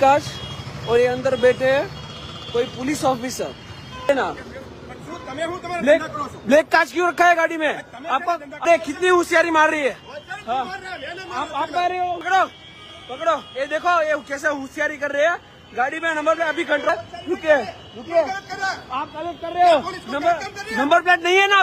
काश और ये अंदर बैठे है कोई पुलिस ऑफिसर। है ना? ब्लैक ब्लैक कांच क्यों रखा है गाड़ी में? आप अरे कितनी होशियारी मार रही है। हाँ। आप आप कह रहे हो? पकड़ो। पकड़ो। ये देखो ये कैसे होशियारी कर रहे हैं। गाड़ी में नंबर प्लेट अभी कंट्रोल रुके रुके आप कलेक्ट कर रहे हो। नंबर नंबर प्लेट नहीं है ना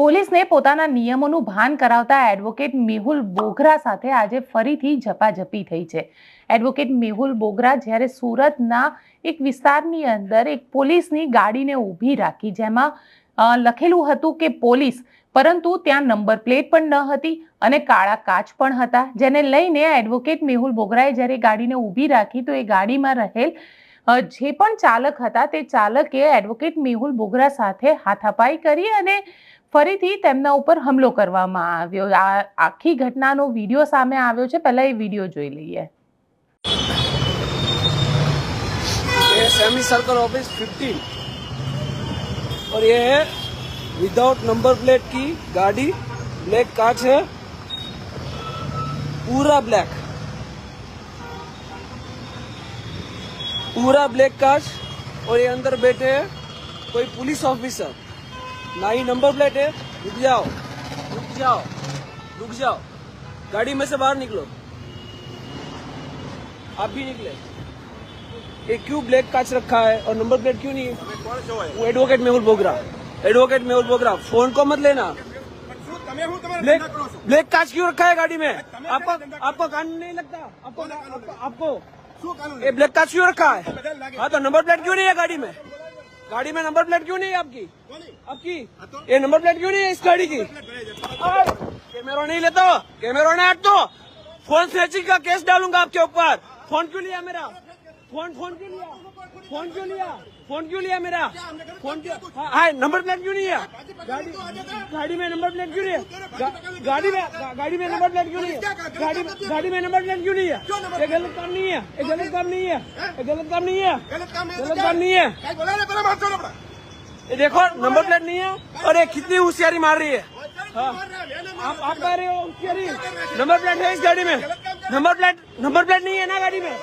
પોલીસને પોતાના નિયમોનું ભાન કરાવતા એડવોકેટ મેહુલ બોગરા સાથે આજે ફરીથી ઝપાઝપી થઈ છે. એડવોકેટ મેહુલ બોગરા જ્યારે સુરતના એક વિસ્તારની અંદર એક પોલીસની ગાડીને ઊભી રાખી, જેમાં લખેલું હતું કે પોલીસ, પરંતુ ત્યાં નંબર પ્લેટ પણ ન હતી અને કાળા કાચ પણ હતા. જેને લઈને એડવોકેટ મેહુલ બોગરાએ જ્યારે ગાડીને ઊભી રાખી, તો એ ગાડીમાં રહેલ જે પણ ચાલક હતા, તે ચાલકે એડવોકેટ મેહુલ બોગરા સાથે હાથાપાઈ કરી અને ફરીથી તેમના ઉપર હુમલો કરવામાં આવ્યો આ આખી ઘટનાનો વિડીયો સામે આવ્યો છે પહેલા એ વિડીયો જોઈ લઈએ ये सेमी सर्कल ऑफिस 15 और ये है विदाउट नंबर प्लेट की गाड़ी ब्लैक कांच है पूरा ब्लैक पूरा ब्लैक कांच और ये अंदर बैठे हैं कोई पुलिस ऑफिसर ना ही नंबर प्लेट है। रुक जाओ रुक जाओ रुक जाओ। गाड़ी में से बाहर निकलो। आप भी निकले। ये क्यों ब्लैक काच रखा है और नंबर प्लेट क्यों नहीं है? वो advocate Mehul Bogra. Advocate Mehul Bogra phone को मत लेना। ब्लैक ब्लैक काच क्यों रखा है गाड़ी में? आपको आपको कान नहीं लगता? आपको आपको ये ब्लैक काच क्यों रखा है? हाँ तो नंबर प्लेट क्यों नहीं है गाड़ी में? गाड़ी में नंबर प्लेट क्यों नहीं है आपकी? आपकी? ये नंबर प्लेट क्यों नहीं है इस गाड़ी की? कैमरा नहीं लेता कैमरा ना हट दो फ़ोन स्नेचिंग का केस डालूँगा आपके ऊपर। फ़ोन क्यों लिया मेरा? फ़ोन फ़ोन क्यों लिया? फ़ोन क्यों लिया? फ़ोन क्यों लिया मेरा फ़ोन क्यों नंबर प्लेट क्यों नहीं है गाड़ी गाड़ी में नंबर प्लेट क्यों नहीं है गाड़ी में गाड़ी में नंबर प्लेट क्यों नहीं है गाड़ी गाड़ी में नंबर प्लेट क्यों नहीं है ये गलत काम नहीं है ये गलत काम नहीं है ये गलत काम नहीं है गलत काम नहीं है ये देखो नंबर प्लेट नहीं है और ये कितनी होशियारी मार रही है आप आप कह रहे हो होशियारी नंबर प्लेट है इस गाड़ी में नंबर प्लेट नंबर प्लेट नहीं है ना गाड़ी में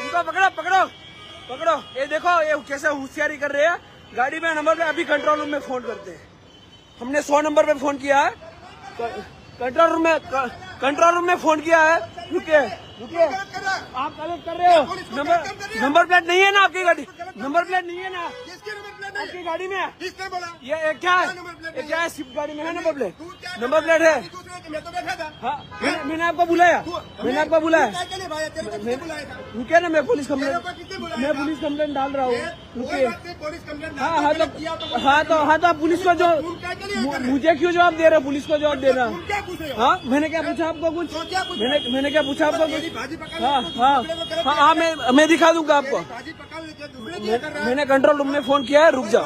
इनको पकड़ो पकड़ो पकड़ो। ये देखो ये कैसे होशियारी कर रहे हैं। गाड़ी में नंबर पे अभी कंट्रोल रूम में फ़ोन करते हैं। हमने सौ नंबर पे फ़ोन किया है। कंट्रोल रूम में कंट्रोल रूम में फ़ोन किया है। रुके रुके आप कलेक्ट कर रहे हो। नंबर नंबर प्लेट नहीं है ना आपकी गाड़ी? नंबर प्लेट नहीं है ना? आपकी गाड़ी में? ये क्या है? क्या है? स्विफ्ट गाड़ी में है नंबर प्लेट नंबर प्लेट है? मैं तो बैठा था। हाँ मैंने, आपको बुलाया। मैंने आपको बुलाया। तू क्या के लिए भाई तेरे को किसने बुलाया था? रुके ना मैं पुलिस तेरे को कंप्लेंट मैं पुलिस कंप्लेंट डाल रहा हूँ। रुके हाँ हाँ तो तो हाँ तो हाँ तो आप पुलिस को जो? मुझे क्यों जवाब दे रहे हो? पुलिस को जवाब दे रहा हो? मैंने क्या पूछा आपको कुछ? तो मैंने मैंने क्या पूछा आपको कुछ? हाँ हाँ। हाँ हाँ मैं मैं दिखा दूँगा आपको। मैंने कंट्रोल रूम में फ़ोन किया है रुक जाओ।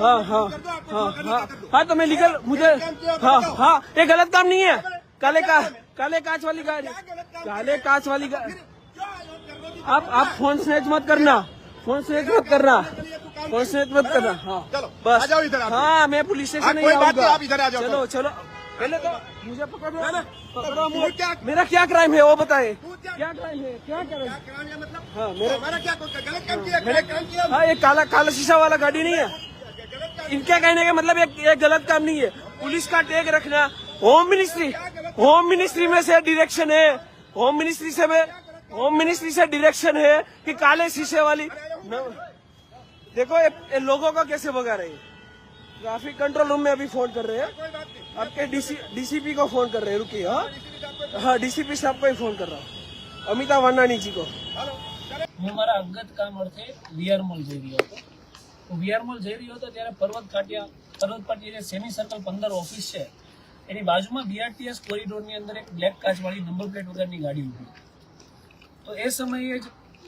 हाँ हाँ हाँ हाँ। हाँ। तो मैं लिखल मुझे हाँ हाँ ये गलत काम नहीं है। काले का काले कांच वाली गाड़ी। काले कांच वाली गाड़ी रहे हो? आप आप फ़ोन स्नैच मत करना। फ़ोन स्नैच मत करना। फ़ोन स्नैच मत करना। हाँ। बस। हाँ मैं पुलिस स्टेशन हाँ, नहीं आऊँगा। नहीं, आप इधर आ जाओ। चलो चलो। पहले तो मुझे पकड़ मेरा क्या क्राइम है वो बताए। क्या- क्राइम है? क्या क्राइम है मतलब? हाँ मेरा क्या गलत काम किया गलत काम किया? हाँ ये काला काला शीशा वाला गाड़ी नहीं है। इनके कहने का मतलब ये, गलत काम नहीं है। पुलिस का टैग रखना। होम मिनिस्ट्री होम मिनिस्ट्री में से डायरेक्शन है। होम मिनिस्ट्री से होम मिनिस्ट्री से डायरेक्शन है कि काले शीशे वाली देखो ये लोगों को कैसे भगा रहे हैं? ट्रैफिक कंट्रोल रूम में अभी फोन कर रहे हैं कोई बात नहीं आपके डीसी डीसीपी को फोन कर रहे हैं रुकिए हाँ हाँ डीसीपी साहब को ही फोन कर रहा हूँ अमिताभ वानानी जी को हेलो હું મારા અંગત કામ અર્થે વીઆર મોલ જઈ રહ્યો હતો હું વીઆર મોલ જઈ રહ્યો હતો ત્યારે પર્વત કાટિયા પર્વત પાટિયા જે સેમી સર્કલ પંદર ઓફિસ છે એની બાજુમાં બીઆરટીએસ કોરિડોરની અંદર એક બ્લેક કાચવાળી નંબર પ્લેટ વગરની ગાડી ઊભી તો એ સમયે જ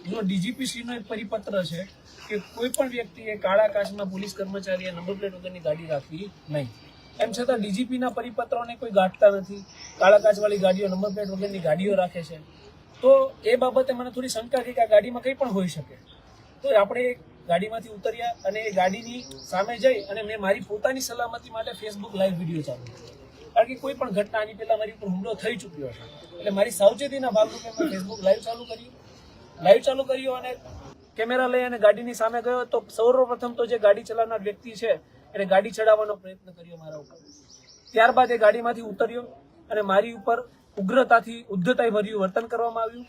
જો ડીજીપી શ્રીનો એક પરિપત્ર છે કે કોઈ પણ વ્યક્તિએ કાળા કાચમાં પોલીસ કર્મચારીએ નંબર પ્લેટ વગરની ગાડી રાખવી નહીં. એમ છતાં ડીજીપીના પરિપત્રોને કોઈ ગાંઠતા નથી. કાળા કાચવાળી ગાડીઓ નંબર પ્લેટ વગરની ગાડીઓ રાખે છે. તો એ બાબતે મને થોડી શંકા થઈ કે આ ગાડીમાં કંઈ પણ હોઈ શકે. તો આપણે ગાડીમાંથી ઉતર્યા અને એ ગાડીની સામે જઈ અને મેં મારી પોતાની સલામતી માટે ફેસબુક લાઈવ વીડિયો ચાલુ. કારણ કે કોઈ પણ ઘટના આની પહેલાં મારી ઉપર હુમલો થઈ ચૂક્યો છે એટલે મારી સાવચેતીના ભાગરૂપે મેં ફેસબુક લાઈવ ચાલુ કર્યું. લાઈવ ચાલુ કર્યું અને કેમેરા લઈ અને ગાડીની સામે ગયો તો સૌપ્રથમ તો જે ગાડી ચલાવનાર વ્યક્તિ છે, એને ગાડી ચડાવવાનો પ્રયત્ન કર્યો મારા ઉપર. ત્યારબાદ એ ગાડીમાંથી ઉતર્યો અને મારી ઉપર ઉગ્રતાથી ઉદ્ધતાઈ ભર્યું વર્તન કરવામાં આવ્યું.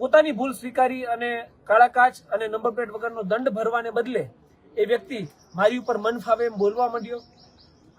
પોતાની ભૂલ સ્વીકારી અને કાળા કાચ અને નંબર પ્લેટ વગરનો દંડ ભરવાને બદલે એ વ્યક્તિ મારી ઉપર મન ફાવે એમ બોલવા માંડ્યો.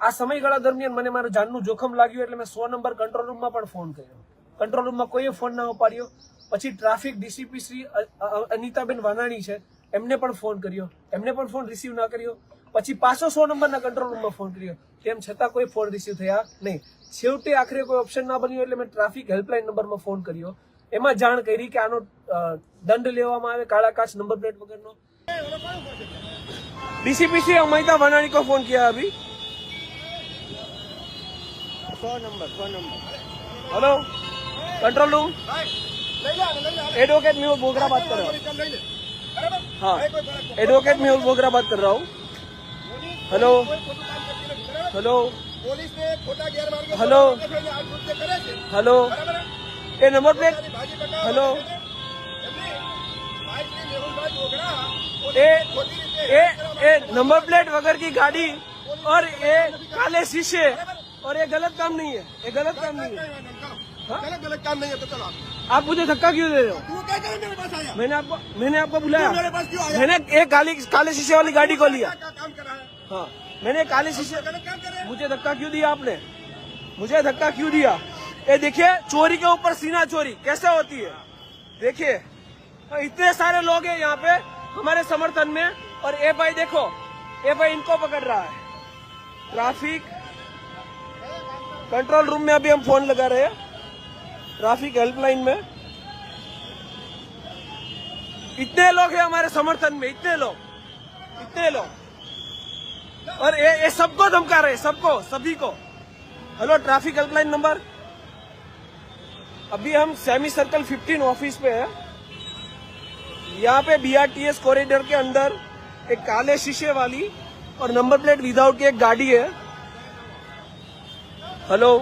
આ સમયગાળા દરમિયાન મને મારું જાનનું જોખમ લાગ્યું એટલે મેં સો નંબર કંટ્રોલ રૂમમાં પણ ફોન કર્યો. કંટ્રોલ રૂમમાં કોઈએ ફોન ના ઉપાડ્યો. પછી ટ્રાફિક ડીસીપી શ્રી અ- અ- અનિતાબેન વાનાણી છે એમને પણ ફોન કર્યો એમને પણ ફોન રિસીવ ના કર્યો પછી પાછો સો નંબરના કંટ્રોલ રૂમમાં ફોન કર્યો તેમ છતાં કોઈ ફોન રિસીવ થયા નહીં છેવટે આખરે કોઈ ઓપ્શન ના બન્યું એટલે મેં ટ્રાફિક હેલ્પલાઇન નંબરમાં ફોન કર્યો એમાં જાણ કરી કે આનો અ, દંડ લેવામાં આવે કાળા કાચ નંબર પ્લેટ વગરનો डीसीपी से अमिता बनानी को फोन किया अभी सौ नंबर सौ number hello control room advocate Mehul Bogra बात कर रहा हूँ। हाँ एडवोकेट मेहुल बोगरा बात कर रहा हूँ। हेलो हेलो हेलो हेलो ये नंबर प्लेट हेलो ए ए ए नंबर प्लेट वगैरह की गाड़ी और ये काले शीशे और ये गलत काम नहीं है। ये गलत काम नहीं है। गलत गलत काम नहीं है तो चलो आप मुझे धक्का क्यों दे रहे हो? तू क्या करे मेरे पास आया। मैंने आपको मैंने आपको बुलाया। मेरे पास क्यों आया? मैंने एक काली काले शीशे वाली गाड़ी को लिया। काम करा है? हाँ मैंने काले शीशे मुझे धक्का क्यों दिया आपने? मुझे धक्का क्यों दिया? ये देखिए चोरी के ऊपर सीना चोरी कैसे होती है? देखिए हाँ, इतने सारे लोग हैं यहाँ पे हमारे समर्थन में और ए भाई देखो ए भाई इनको पकड़ रहा है। ट्रैफ़िक कंट्रोल रूम में अभी हम फ़ोन लगा रहे हैं। ट्रैफ़िक हेल्पलाइन में। इतने लोग हैं हमारे समर्थन में, इतने लोग इतने लोग। और ये ये सबको धमका रहे सबको, सभी को। Hello, traffic helpline number. अभी हम सेमी सर्कल 15 ऑफ़िस पे है। यहाँ पे बीआरटीएस कॉरिडोर के अंदर एक काले शीशे वाली और नंबर प्लेट विदाउट की एक गाड़ी है। हेलो।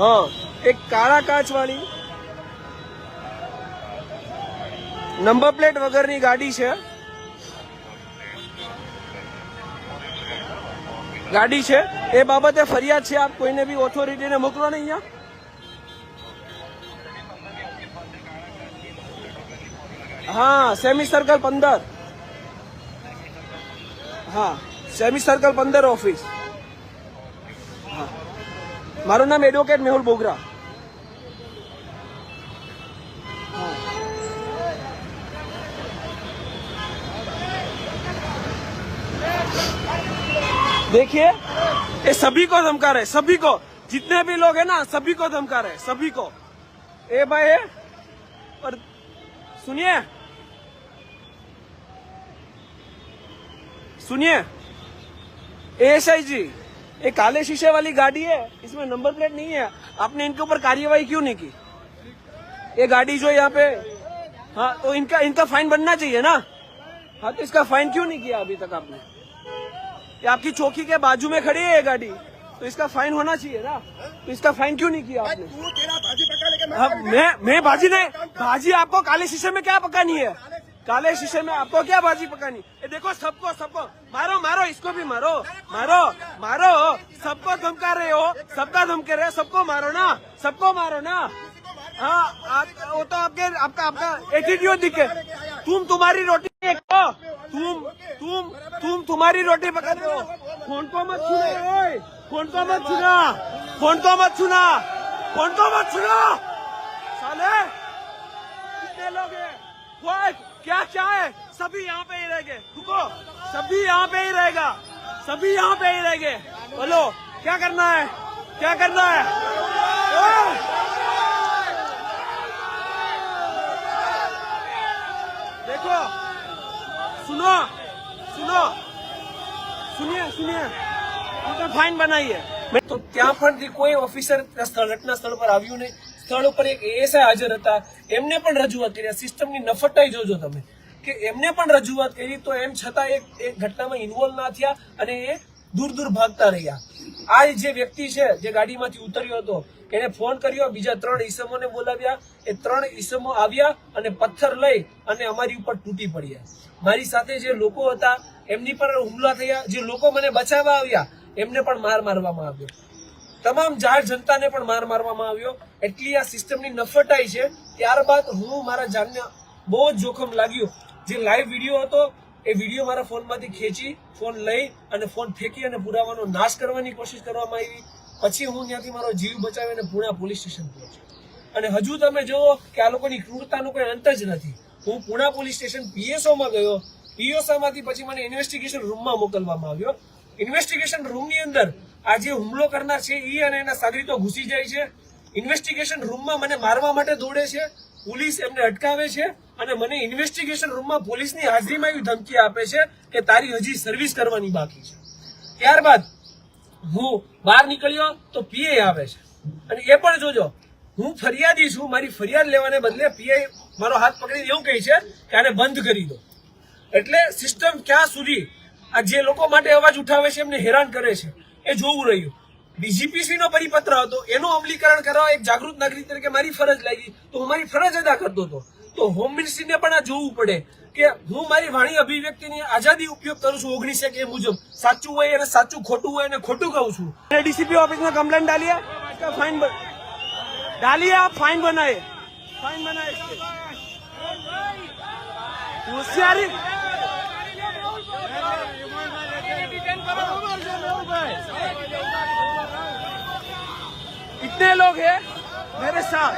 હા એક કાળા કાચ વાળી નંબર પ્લેટ વગરની ગાડી છે ગાડી છે એ બાબતે ફરિયાદ છે આપ કોઈને બી ઓથોરિટીને મોકલો ને અહીંયા હા સેમી સર્કલ પંદર હા સેમી સર્કલ પંદર ઓફિસ મારું નામ એડવોકેટ મેહુલ બોગરા देखिए ये सभी को धमका रहे सभी को जितने भी लोग हैं ना सभी को धमका रहे सभी को ए भाई है और सुनिए सुनिए एएसआई जी ये काले शीशे वाली गाड़ी है इसमें नंबर प्लेट नहीं है। आपने इनके ऊपर कार्यवाही क्यों नहीं की? ये गाड़ी जो यहाँ पे हाँ तो इनका इनका फाइन बनना चाहिए ना? हाँ तो इसका फाइन क्यों नहीं किया अभी तक आपने? ये आपकी चौकी के बाजू में खड़ी है ये गाड़ी तो इसका फाइन होना चाहिए ना? तो इसका फाइन क्यों नहीं किया आपने? लेके मैं मैं मैं भाजी नहीं भाजी आपको काले शीशे में क्या पकानी है? काले शीशे में आपको क्या भाजी पकानी? देखो सबको सबको। मारो मारो इसको भी मारो। मारो मारो। सबको धमका रहे हो सबका धमके रहे हो सबको मारो ना सबको मारो ना। हाँ आप, वो तो आपके आपका आपका एटीट्यूड दिखे? तुम तुम्हारी रोटी खाओ तुम तुम तुम तुम्हारी रोटी पका रहे हो। फ़ोन को मत छूना फ़ोन को मत छूना। फ़ोन को मत छूना। फ़ोन को मत छूना। साले। क्या क्या है सभी यहाँ पे ही रहेंगे रुको सभी यहाँ पे ही रहेगा सभी यहाँ पे ही रहेंगे बोलो क्या करना है क्या करना है ओए! देखो सुनो सुनो सुनिए सुनिए उनका फाइन बनाइए તો ત્યાં પણ કોઈ ઓફિસર સ્થળ ઘટના સ્થળ પર આવ્યું નહીં સ્થળ ઉપર એક એએસઆઈ હાજર હતા. એમને પણ રજૂઆત કરી. સિસ્ટમની નફટાઈ જોજો તમે. કે એમને પણ રજૂઆત કરી તો એમ છતાં એક એક ઘટનામાં ઇન્વોલ્વ ના થયા અને એ દૂર દૂર ભાગતા રહ્યા. આ જે વ્યક્તિ છે, જે ગાડીમાંથી ઉતર્યો હતો, એને ફોન કર્યો, બીજા ત્રણ ઈસમોને બોલાવ્યા. એ ત્રણ ઈસમો આવ્યા અને પથ્થર લઈ અને અમારી ઉપર તૂટી પડ્યા. મારી સાથે જે લોકો હતા, એમની પર હુમલા થયા. જે લોકો મને બચાવવા આવ્યા, એમને પણ માર મારવામાં આવ્યો. તમામ જાહેર જનતાને પણ માર મારવામાં આવ્યો. એટલી આ સિસ્ટમની નફટાઈ છે. ત્યારબાદ હું મારા જાનને બહુ જ જોખમ લાગ્યું. જે લાઈવ વીડિયો હતો, એ વીડિયો મારા ફોનમાંથી ખેંચી, ફોન લઈ અને ફોન ફેંકી અને પુરાવાનો નાશ કરવાની કોશિશ કરવામાં આવી. પછી હું ત્યાંથી મારો જીવ બચાવીને પુણા પોલીસ સ્ટેશન પહોંચ્યો. અને હજુ તમે જુઓ કે આ લોકોની ક્રૂરતાનો કોઈ અંત જ નથી. હું પુણા પોલીસ સ્ટેશન પીએસઓમાં ગયો. પીએસઓમાંથી પછી મને ઇન્વેસ્ટિગેશન રૂમમાં મોકલવામાં આવ્યો. ઇન્વેસ્ટિગેશન રૂમની અંદર આ જે હુમલો કરનાર છે એ અને એના સાગરીતો ઘૂસી જાય છે. ઇન્વેસ્ટિગેશન રૂમમાં મને મારવા માટે દોડે છે. પોલીસ એમને અટકાવે છે અને મને ઇન્વેસ્ટિગેશન રૂમમાં પોલીસની હાજરીમાં એવી ધમકી આપે છે કે તારી હજી સર્વિસ કરવાની બાકી છે. ત્યારબાદ હું બહાર નીકળ્યો તો પીએ આવે છે. અને એ પણ જોજો, હું ફરિયાદી છું, મારી ફરિયાદ લેવાને બદલે પીએ મારો હાથ પકડીને એવું કહે છે કે આને બંધ કરી દો. એટલે સિસ્ટમ ક્યાં સુધી આ જે લોકો માટે અવાજ ઉઠાવે છે એમને હેરાન કરે છે. એ જોવું રહ્યું. ડીજીપીસી નો પરિપત્ર હતો એનું અમલીકરણ કરવા એક જાગૃત નાગરિક તરીકે મારી ફરજ લાગી. તો હું મારી ફરજ અદા કરતો હતો. તો હોમ મિનિસ્ટ્રીને પણ આ જોવું પડે કે હું મારી વાણી અભિવ્યક્તિની આઝાદી ઉપયોગ કરું છું ઓગણીસ એક એ મુજબ. સાચું હોય અને સાચું ખોટું હોય અને ખોટું કહું છું. અને ડીસીપી ઓફિસમાં કમ્પ્લેન ડાલીએ? કે ફાઇન ડાલીએ આપ ફાઇન બનાવે ફાઇન બનાવે હોશિયારી. इतने लोग हैं? मेरे साथ।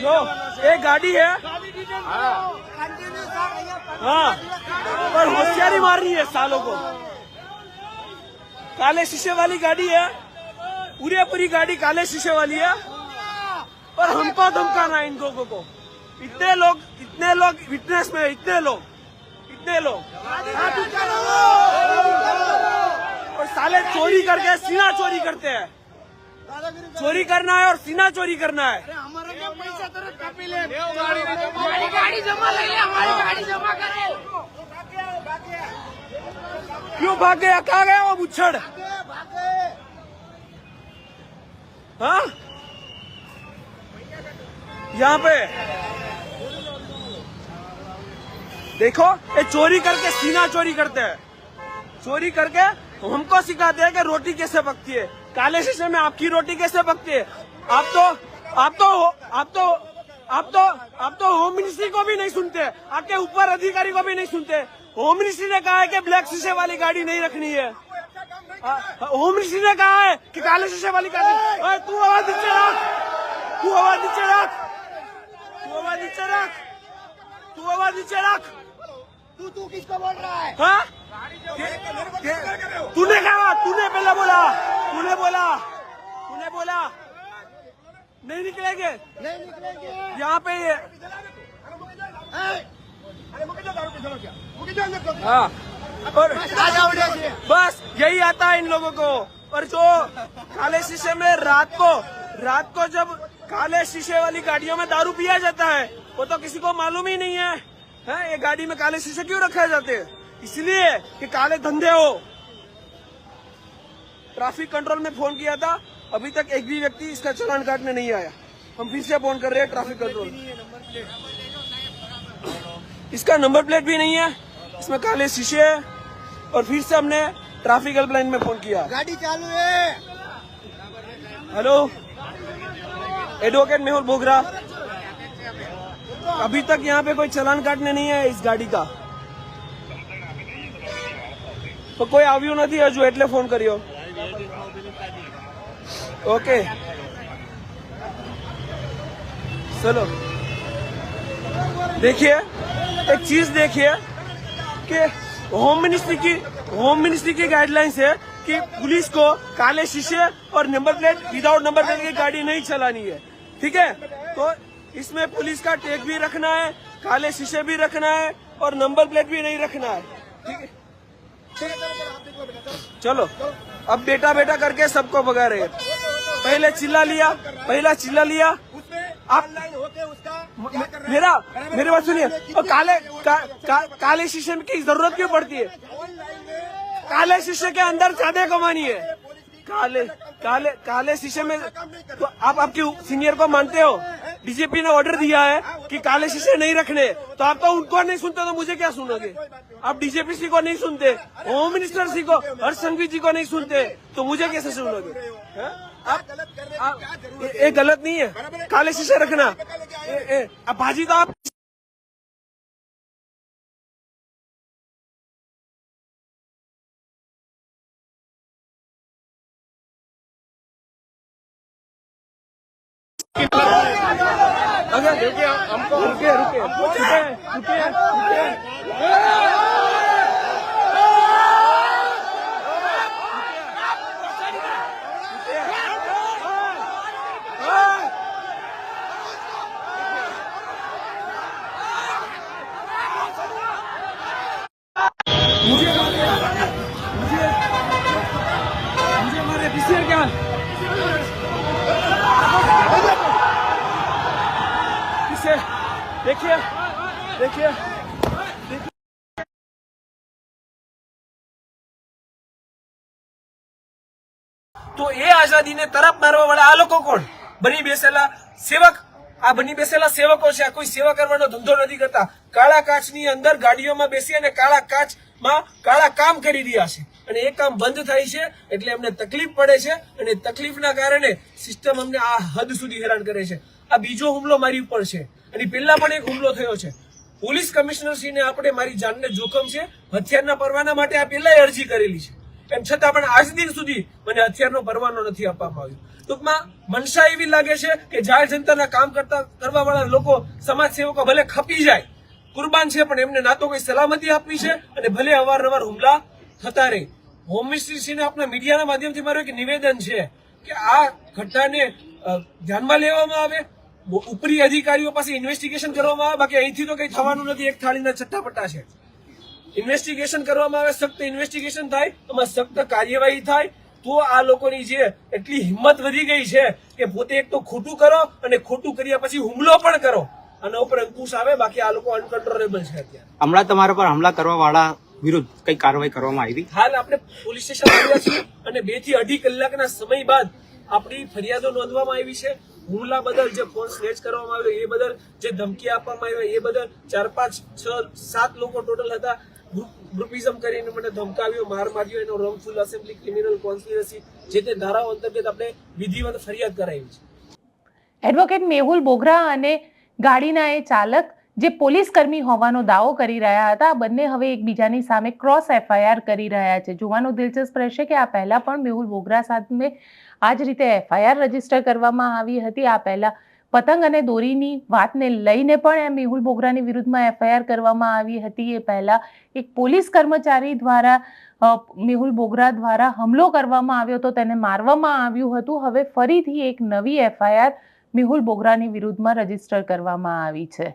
जो एक गाड़ी है। हाँ। पर होशियारी मारनी है सालों को। काले शीशे वाली गाड़ी है पूरी पूरी गाड़ी काले शीशे वाली है पर हमको धमकाना है इन लोगों को। इतने लोग इतने लोग विटनेस में इतने लोग। इतने लोग? और साले चोरी करके सीना चोरी करते हैं। चोरी करना है और सीना चोरी करना है। हमारी गाड़ी जमा ले ले हमारी गाड़ी जमा करे। क्यों भाग? गया कहा गया वो बुच्छड़? हाँ? यहाँ पे। देखो, ये चोरी करके सीना चोरी करते हैं। चोरी करके हमको सिखाते हैं कि रोटी कैसे पकती है। काले शीशे में आपकी रोटी कैसे पकती है। आप तो आप तो आप तो आप तो आप तो होम मिनिस्ट्री को भी नहीं सुनते, आपके ऊपर अधिकारी को भी नहीं सुनते। होम मिनिस्ट्री ने कहा है कि ब्लैक शीशे वाली गाड़ी नहीं रखनी है। होम मिनिस्ट्री ने कहा है कि काले शीशे वाली गाड़ी तू आवाज़ नीचे रख। तू आवाज़ नीचे रख। तू आवाज़ नीचे रख। तू आवाज़ नीचे रख। तू तू किसको बोल रहा है? हाँ? तूने कहा तूने पहले बोला तूने बोला तूने बोला। नहीं निकलेंगे। नहीं निकलेंगे। यहाँ पे ये हाँ। और बस यही आता है इन लोगों को। और जो काले शीशे में रात को रात को जब काले शीशे वाली गाड़ियों में दारू पिया जाता है वो तो किसी को मालूम ही नहीं है। हैं? ये गाड़ी में काले शीशे क्यों रखे जाते हैं? इसलिए कि काले धंधे हो। ट्रैफ़िक कंट्रोल में फ़ोन किया था अभी तक एक भी व्यक्ति इसका चलान काटने नहीं आया। हम फिर से फ़ोन कर रहे हैं ट्रैफ़िक कंट्रोल। इसका नंबर प्लेट भी नहीं है इसमें काले शीशे है और फिर से हमने ट्रैफ़िक हेल्पलाइन में फ़ोन किया। गाड़ी चालू है। हेलो? एडवोकेट मेहुल बोगरा। अभी तक यहाँ पे कोई चालान काटने नहीं है इस गाड़ी का તો કોઈ આવ્યું નથી હજુ એટલે ફોન કર્યો ઓકે चलो देखिए एक चीज देखिए कि होम मिनिस्ट्री की होम मिनिस्ट्री की गाइडलाइंस है कि पुलिस को काले शीशे और number plate without number plate की गाड़ी नहीं चलानी है ठीक है तो इसमें पुलिस का टैग भी रखना है काले शीशे भी रखना है और नंबर प्लेट भी नहीं रखना है। ठीक है? चलो अब बेटा बेटा करके सबको भगा रहे पहले चिल्ला लिया पहला चिल्ला लिया। आप? मेरा मेरी बात सुनिए। और काले का, का, काले शीशे की ज़रूरत क्यों पड़ती है? काले शीशे के अंदर ज़्यादा कमानी है। काले काले काले शीशे में तो आप आपके सीनियर को मानते हो? डीजीपी ने ऑर्डर दिया है कि काले शीशे नहीं रखने। तो आप तो उनको नहीं सुनते तो मुझे क्या सुनोगे? आप डीजीपी सी को नहीं सुनते होम मिनिस्टर सी को हर संघवी जी को नहीं सुनते तो मुझे कैसे सुनोगे? आप हैं? ये गलत नहीं है। काले शीशे रखना। अब भाजी तो आप रुके हमको रुके रुके रुके देखिए देखिए તો એ આઝાદીને તરફ મારવા વાળા આ લોકો કોણ બની બેસેલા સેવક આ બની બેસેલા સેવકો છે આ કોઈ સેવા કરવાનો ધંધો નથી કરતા કાળા કાચની અંદર ગાડીઓમાં બેસી અને કાળા કાચમાં કાળા કામ કરી રહ્યા છે અને એ કામ બંધ થાય છે એટલે એમને તકલીફ પડે છે અને તકલીફના કારણે સિસ્ટમ અમને આ હદ સુધી હેરાન કરે છે આ બીજો હુમલો મારી ઉપર છે. અને પહેલા પણ એક હુમલો થયો છે. પોલીસ કમિશનરશ્રીને આપણે મારી જાનને જોખમ છે. હથિયારના પરવાના માટે આ પહેલા અરજી કરેલી છે. એમ છતાં પણ આજ દિન સુધી મને હથિયારનો પરવાનો નથી આપવામાં આવ્યો. ટૂંકમાં મનસા એવી લાગે છે કે જાહેર જનતાના કામ કરતા કરવા વાળા લોકો સમાજ સેવકો ભલે ખપી જાય, કુરબાન છે, પણ એમને ના તો કોઈ સલામતી આપવી છે અને ભલે અવારનવાર હુમલા થતા રહે. હોમ મિનિસ્ટ્રીશ્રીને આપણા મીડિયાના માધ્યમથી મારું એક નિવેદન છે કે આ ઘટનાને ધ્યાનમાં લેવામાં આવે ઉપરી અધિકારીઓ પાસે ઇન્વેસ્ટિગેશન કરવામાં આવે બાકી અહીંથી તો કઈ થવાનું નથી એક થાળીના ચટ્ટાપટ્ટા છે. ઇન્વેસ્ટિગેશન કરવામાં આવે સખ્ત ઇન્વેસ્ટિગેશન થાય એમાં સખ્ત કાર્યવાહી થાય તો આ લોકોની જે એટલી હિંમત વધી ગઈ છે કે પોતે એક તો ખોટું કરો અને ખોટું કર્યા પછી હુમલો પણ કરો. અને ઉપર અંકુશ આવે બાકી આ લોકો અનકન્ટ્રોલેબલ છે અત્યારે. હમણાં તમારા પર હમલા કરવા વાળા વિરુદ્ધ કઈ કાર્યવાહી કરવામાં આવી? હાલ આપણે પોલીસ સ્ટેશન આવ્યા છીએ અને બેથી અઢી કલાકના સમય બાદ આપણી ફરિયાદો નોંધવામાં આવી છે. હુમલા બદલ જે ફોન સ્નેચ કરવામાં આવ્યો, એ બદલ જે ધમકી આપવામાં આવ્યો એ બદલ ચાર, પાંચ, છ, સાત લોકો ટોટલ હતા. ગ્રુપિઝમ કરીને મને ધમકાવ્યો, માર માર્યો, એનો રોંગફુલ એસેમ્બલી ક્રિમિનલ કોન્સ્પિરસી જે તે ધારાઓ અંતર્ગત આપણે વિધિવત ફરિયાદ કરાવી છે. એડવોકેટ મેહુલ બોગરા અને ગાડીના એ ચાલક જે પોલીસ કર્મી હોવાનો દાવો કરી રહ્યા હતા બંને હવે એકબીજાની સામે ક્રોસ એફઆઈઆર કરી રહ્યા છે. જોવાનું દિલચસ્પ રહેશે કે આ પહેલા પણ મેહુલ બોગરા સામે આ જ રીતે એફઆઈઆર રજિસ્ટર કરવામાં આવી હતી. આ પહેલા પતંગ અને દોરીની વાતને લઈને પણ એ મેહુલ બોગરાની વિરુદ્ધમાં એફઆઈઆર કરવામાં આવી હતી. એ પહેલા એક પોલીસ કર્મચારી દ્વારા મેહુલ બોગરા દ્વારા હુમલો કરવામાં આવ્યો હતો. તેને મારવામાં આવ્યું હતું. હવે ફરીથી એક નવી એફઆઈઆર મેહુલ બોગરાની વિરુદ્ધમાં રજિસ્ટર કરવામાં આવી છે.